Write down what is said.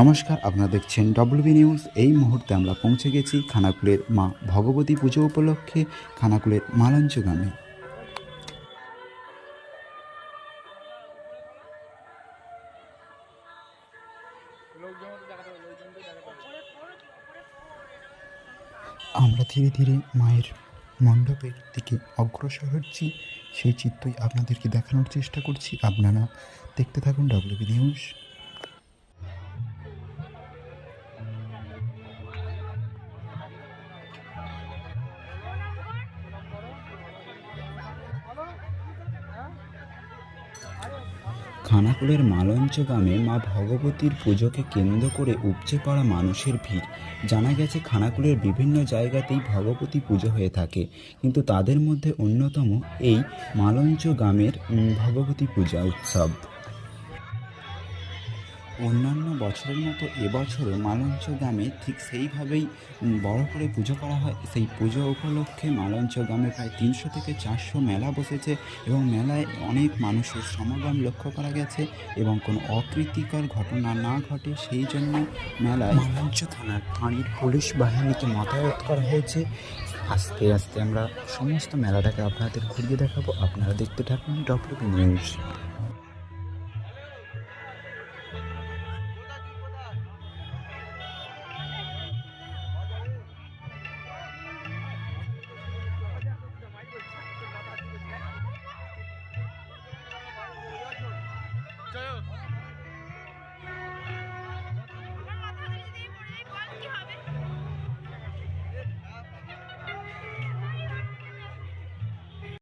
নমস্কার, আপনারা দেখছেন ডব্লিউবি নিউজ এই মুহূর্তে আমরা পৌঁছে গেছি খানাকুলের মা ভগবতী পুজো উপলক্ষে খানাকুলের মালঞ্চ গ্রামে আমরা ধীরে ধীরে মায়ের মণ্ডপের দিকে অগ্রসর হচ্ছি। সেই চিত্রই আপনাদেরকে দেখানোর চেষ্টা করছি। আপনারা দেখতে থাকুন ডব্লিউবি নিউজ খানাকুলের মালঞ্চ গ্রামে মা ভগবতীর পুজোকে কেন্দ্র করে উপচে পড়া মানুষের ভিড়। জানা গেছে, খানাকুলের বিভিন্ন জায়গাতেই ভগবতী পুজো হয়ে থাকে। কিন্তু তাদের মধ্যে অন্যতম এই মালঞ্চ গ্রামের ভগবতী পূজা উৎসব। অন্যান্য বছরের মতো এবছরও মালঞ্চ গ্রামে ঠিক সেইভাবেই বড় করে পুজো করা হয়। সেই পুজো উপলক্ষে মালঞ্চ গ্রামে প্রায় তিনশো থেকে চারশো মেলা বসেছে এবং মেলায় অনেক মানুষের সমাগম লক্ষ্য করা গেছে এবং কোনো অকৃতিকর ঘটনা না ঘটে সেই জন্য মেলায় মালঞ্চ থানার ফাঁড়ির পুলিশ বাহিনীকে মোতায়েত করা হয়েছে। আস্তে আস্তে আমরা সমস্ত মেলাটাকে আপনাদের ঘুরিয়ে দেখাবো। আপনারা দেখতে থাকুন ডব্লিউ নিউজ Down.